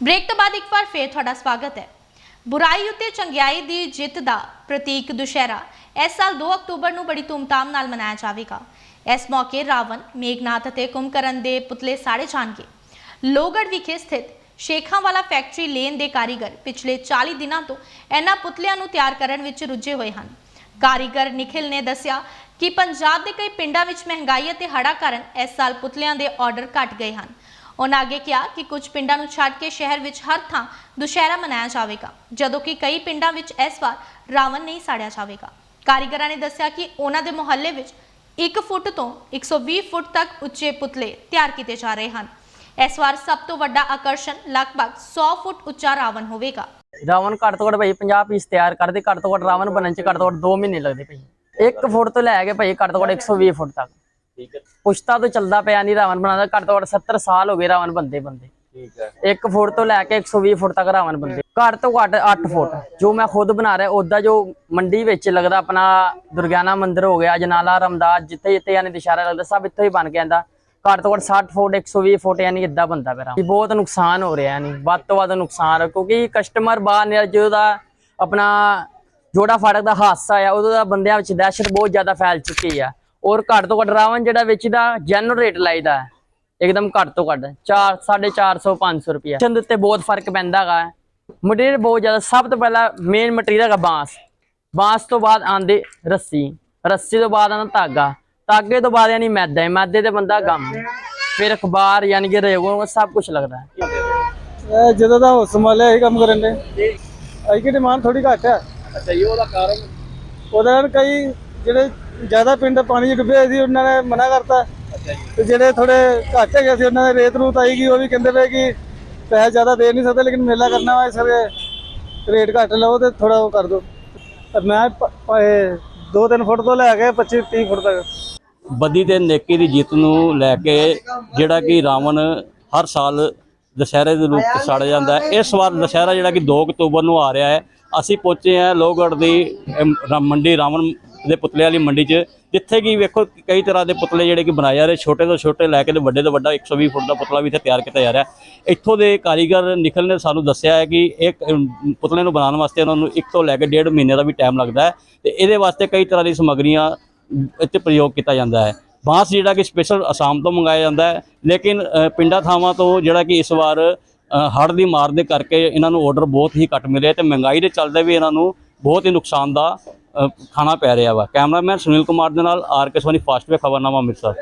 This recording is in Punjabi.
ਬ੍ਰੇਕ ਤੋਂ ਬਾਅਦ ਇੱਕ ਵਾਰ ਫੇਰ ਤੁਹਾਡਾ ਸਵਾਗਤ ਹੈ। ਬੁਰਾਈ ਉੱਤੇ ਚੰਗਿਆਈ ਦੀ ਜਿੱਤ ਦਾ ਪ੍ਰਤੀਕ ਦੁਸ਼ਹਿਰਾ। ਇਸ ਸਾਲ 2 ਅਕਤੂਬਰ ਨੂੰ ਬੜੀ ਧੂਮਧਾਮ ਨਾਲ ਮਨਾਇਆ ਜਾਵੇਗਾ। ਇਸ ਮੌਕੇ ਰਾਵਣ, ਮੇਘਨਾਥ ਅਤੇ ਕੁੰਭਕਰਨ ਦੇ ਪੁਤਲੇ ਸਾੜੇ ਜਾਣਗੇ। ਲੋਗੜ ਵਿਖੇ ਸਥਿਤ ਸ਼ੇਖਾਂ ਵਾਲਾ ਫੈਕਟਰੀ ਲੇਨ ਦੇ ਕਾਰੀਗਰ ਪਿਛਲੇ 40 ਦਿਨਾਂ ਤੋਂ ਇਹਨਾਂ ਪੁਤਲਿਆਂ ਨੂੰ ਤਿਆਰ ਕਰਨ ਵਿੱਚ ਰੁੱਝੇ ਹੋਏ ਹਨ। ਕਾਰੀਗਰ ਨikhil ਨੇ ਦੱਸਿਆ ਕਿ ਪੰਜਾਬ ਦੇ ਕਈ ਪਿੰਡਾਂ ਵਿੱਚ ਮਹਿੰਗਾਈ ਅਤੇ ਹੜ੍ਹਾਂ ਕਾਰਨ ਇਸ ਸਾਲ ਪੁਤਲਿਆਂ ਦੇ ਆਰਡਰ ਘਟ ਗਏ ਹਨ। ਉਹਨਾਂ ਅੱਗੇ ਕਿਹਾ ਕਿ ਕੁਝ ਪਿੰਡਾਂ ਨੂੰ ਛੱਡ ਕੇ ਸ਼ਹਿਰ ਵਿੱਚ ਹਰ ਥਾਂ ਦੁਸ਼ਹਿਰਾ ਮਨਾਇਆ ਜਾਵੇਗਾ, ਜਦੋਂ ਕਿ ਕਈ ਪਿੰਡਾਂ ਵਿੱਚ ਇਸ ਵਾਰ ਰਾਵਣ ਨਹੀਂ ਸਾੜਿਆ ਜਾਵੇਗਾ। ਕਾਰੀਗਰਾਂ ਨੇ ਦੱਸਿਆ ਕਿ ਉਹਨਾਂ ਦੇ ਮੁਹੱਲੇ ਵਿੱਚ 1 ਫੁੱਟ ਤੋਂ 120 ਫੁੱਟ ਤੱਕ ਉੱਚੇ ਪੁਤਲੇ ਤਿਆਰ ਕੀਤੇ ਜਾ ਰਹੇ ਹਨ। ਇਸ ਵਾਰ ਸਭ ਤੋਂ ਵੱਡਾ ਆਕਰਸ਼ਣ ਲਗਭਗ 100 ਫੁੱਟ ਉੱਚਾ ਰਾਵਣ ਹੋਵੇਗਾ। ਰਾਵਣ ਘੱਟ ਤੋਂ ਘੱਟ ਭਾਈ 50 ਪੀਸ ਤਿਆਰ ਕਰਦੇ, ਘੱਟ ਤੋਂ ਘੱਟ ਰਾਵਣ ਬਣਨ ਚ ਘੱਟ ਤੋਂ ਘੱਟ 2 ਮਹੀਨੇ ਲੱਗਦੇ ਭਾਈ। 1 ਫੁੱਟ ਤੋਂ ਲੈ ਕੇ ਭਾਈ ਘੱਟ ਤੋਂ ਘੱਟ 120 ਫੁੱਟ ਤੱਕ। ਠੀਕ ਹੈ। ਪੁਸ਼ਤਾ ਤੋਂ ਚੱਲਦਾ ਪਿਆ ਨਹੀਂ ਰਾਵਣ ਬਣਾਉਂਦਾ ਘੱਟ ਤੋਂ ਘੱਟ 70 ਸਾਲ ਹੋ ਗਏ ਰਾਵਣ ਬੰਦੇ ਬੰਦੇ। ਠੀਕ ਹੈ। 1 ਫੁੱਟ ਤੋਂ ਲੈ ਕੇ 120 ਫੁੱਟ ਤੱਕ ਰਾਵਣ ਬੰਦੇ। ਘੱਟ ਤੋਂ ਘੱਟ 8 ਫੁੱਟ। ਜੋ ਮੈਂ ਖੁਦ ਬਣਾ ਰਿਹਾ ਉਹਦਾ ਜੋ ਮੰਡੀ ਵਿੱਚ ਲੱਗਦਾ ਆਪਣਾ ਦੁਰਗਿਆਨਾ ਮੰਦਿਰ ਹੋ ਗਿਆ ਜਨਾਲਾ ਰਮਦਾਸ ਜਿੱਥੇ ਜਿੱਥੇ ਯਾਨੀ ਦੁਸ਼ਹਿਰਾ ਲੱਗਦਾ ਸਭ ਇੱਥੋਂ ਹੀ ਬਣ ਕੇ ਆਂਦਾ ਘੱਟ ਤੋਂ ਘੱਟ 60 ਫੁੱਟ 120 ਫੁੱਟ ਯਾਨੀ ਇਦਾਂ ਬੰਦਾ ਪਿਆ ਰਾਵਣ। ਬਹੁਤ ਨੁਕਸਾਨ ਹੋ ਰਿਹਾ ਯਾਨੀ ਵੱਧ ਤੋਂ ਵੱਧ ਨੁਕਸਾਨ ਕਿਉਂਕਿ ਕਸਟਮਰ ਬਾਹਰ ਨੇ ਜਿਹਦਾ ਆਪਣਾ ਜੋੜਾ ਫਾੜਕ ਦਾ ਹਾਦਸਾ ਆ ਉਦੋਂ ਦਾ ਬੰਦਿਆਂ ਵਿੱਚ ਦਹਿਸ਼ਤ ਬਹੁਤ ਜ਼ਿਆਦਾ ਫੈਲ ਚੁੱਕੀ ਆ। ਔਰ ਘੱਟ ਤੋਂ ਘੱਟ ਰਾਵਣ ਜਿਹੜਾ ਵੇਚਦਾ ਜਨਰਲ ਰੇਟ ਲਾਈਦਾ ਹੈ। ਇੱਕਦਮ ਘੱਟ ਤੋਂ ਘੱਟ 4 450 500 ਰੁਪਏ ਚੰਦ ਉੱਤੇ ਬਹੁਤ ਫ਼ਰਕ ਪੈਂਦਾ ਹੈਗਾ ਮਟੀਰੀਅਲ ਬਹੁਤ ਜ਼ਿਆਦਾ ਸਭ ਤੋਂ ਪਹਿਲਾਂ ਮੇਨ ਮਟੀਰੀਅਲ ਹੈਗਾ ਬਾਂਸ। ਬਾਂਸ ਤੋਂ ਬਾਅਦ ਆਂਦੇ ਰੱਸੀ। ਰੱਸੀ ਤੋਂ ਬਾਅਦ ਆਂਦਾ ਧਾਗਾ। ਧਾਗੇ ਤੋਂ ਬਾਅਦ ਯਾਨੀ ਮੈਦਾ ਹੈ। ਮੈਦੇ ਤੇ ਬੰਦਾ ਗਮ। ਫਿਰ ਅਖਬਾਰ ਯਾਨੀ ਕਿ ਰੇਗੋ ਸਭ ਕੁਝ ਲੱਗਦਾ ਹੈ। ਇਹ ਜਦੋਂ ਦਾ ਹੁਸ ਸੰਭਾਲਿਆ ਇਹ ਕੰਮ ਕਰਨ ਦੇ। ਅੱਜ ਕੀ ਡਿਮਾਂਡ ਥੋੜੀ ਘੱਟ ਹੈ। ਅੱਛਾ ਜੀ ਉਹਦਾ ਕਾਰਨ? ਉਹਦੇ ਨਾਲ ਕਈ ਜਿਹੜੇ ਜ਼ਿਆਦਾ ਪਿੰਡ ਪਾਣੀ 'ਚ ਡੁੱਬੇ ਹੋਏ ਸੀ ਉਹਨਾਂ ਨੇ ਮਨਾ ਕਰਤਾ। ਤੇ ਜਿਹੜੇ ਥੋੜੇ ਘੱਟ ਹੈਗੇ ਸੀ ਉਹਨਾਂ ਦੇ ਰੇਤ ਰੂਤ ਆਈ ਗਈ ਉਹ ਵੀ ਕਹਿੰਦੇ ਪਏ ਕਿ ਪੈਸੇ ਜ਼ਿਆਦਾ ਦੇ ਨਹੀਂ ਸਕਦੇ ਲੇਕਿਨ ਮੇਲਾ ਕਰਨਾ ਵਾ ਇਸ ਕਰਕੇ ਰੇਟ ਘੱਟ ਲਓ ਤੇ ਥੋੜਾ ਉਹ ਕਰ ਦਿਓ। ਮੈਂ 2-3 ਫੁੱਟ ਤੋਂ ਲੈ ਕੇ 25-30 ਫੁੱਟ ਤੱਕ। ਬਦੀ ਤੇ ਨੇਕੀ ਦੀ ਜਿੱਤ ਨੂੰ ਲੈ ਕੇ ਜਿਹੜਾ ਕਿ ਰਾਵਣ ਹਰ ਸਾਲ ਦੁਸ਼ਹਿਰੇ ਦੇ ਰੂਪ ਚ ਸਾੜਿਆ ਜਾਂਦਾ ਹੈ। ਇਸ ਵਾਰ ਦੁਸ਼ਹਿਰਾ ਜਿਹੜਾ ਕਿ 2 ਅਕਤੂਬਰ ਨੂੰ ਆ ਰਿਹਾ ਹੈ। ਅਸੀਂ ਪਹੁੰਚੇ ਹਾਂ ਲੋਹਗੜ੍ਹ ਦੀ ਮੰਡੀ ਰਾਵਣ ਦੇ ਪੁਤਲੇ ਵਾਲੀ ਮੰਡੀ 'ਚ, ਜਿੱਥੇ ਕਿ ਵੇਖੋ ਕਈ ਤਰ੍ਹਾਂ ਦੇ ਪੁਤਲੇ ਜਿਹੜੇ ਕਿ ਬਣਾਏ ਜਾ ਰਹੇ, ਛੋਟੇ ਤੋਂ ਛੋਟੇ ਲੈ ਕੇ ਤੇ ਵੱਡੇ ਤੋਂ ਵੱਡਾ 120 ਫੁੱਟ ਦਾ ਪੁਤਲਾ ਵੀ ਇੱਥੇ ਤਿਆਰ ਕੀਤਾ ਜਾ ਰਿਹਾ। ਇੱਥੋਂ ਦੇ ਕਾਰੀਗਰ ਨਿਖਲ ਨੇ ਸਾਨੂੰ ਦੱਸਿਆ ਹੈ ਕਿ ਇੱਕ ਪੁਤਲੇ ਨੂੰ ਬਣਾਉਣ ਵਾਸਤੇ ਉਹਨਾਂ ਨੂੰ ਇੱਕ ਤੋਂ ਲੈ ਕੇ ਡੇਢ ਮਹੀਨੇ ਦਾ ਵੀ ਟਾਈਮ ਲੱਗਦਾ ਹੈ ਤੇ ਇਹਦੇ ਵਾਸਤੇ ਕਈ ਤਰ੍ਹਾਂ ਦੀ ਸਮੱਗਰੀਆਂ ਇੱਥੇ ਪ੍ਰਯੋਗ ਕੀਤਾ ਜਾਂਦਾ ਹੈ। ਬਾਂਸ ਜਿਹੜਾ ਕਿ ਸਪੈਸ਼ਲ ਅਸਾਮ ਤੋਂ ਮੰਗਾਇਆ ਜਾਂਦਾ ਹੈ, ਲੇਕਿਨ ਪਿੰਡਾਂ ਥਾਵਾਂ ਤੋਂ ਜਿਹੜਾ ਕਿ ਇਸ ਵਾਰ ਹੜ੍ਹ ਦੀ ਮਾਰ ਦੇ ਕਰਕੇ ਇਹਨਾਂ ਨੂੰ ਆਰਡਰ ਬਹੁਤ ਹੀ ਘੱਟ ਮਿਲੇ ਤੇ ਮਹਿੰਗਾਈ ਦੇ ਚੱਲਦੇ ਵੀ ਇਹਨਾਂ ਨੂੰ ਬਹੁਤ ਹੀ ਨੁਕਸਾਨ ਦਾ ਖਾਣਾ ਪੈ ਰਿਹਾ ਵਾ। ਕੈਮਰਾਮੈਨ ਸੁਨੀਲ ਕੁਮਾਰ ਦੇ ਨਾਲ R K Soni, fast way ਖਬਰਨਾਮਾ Amritsar.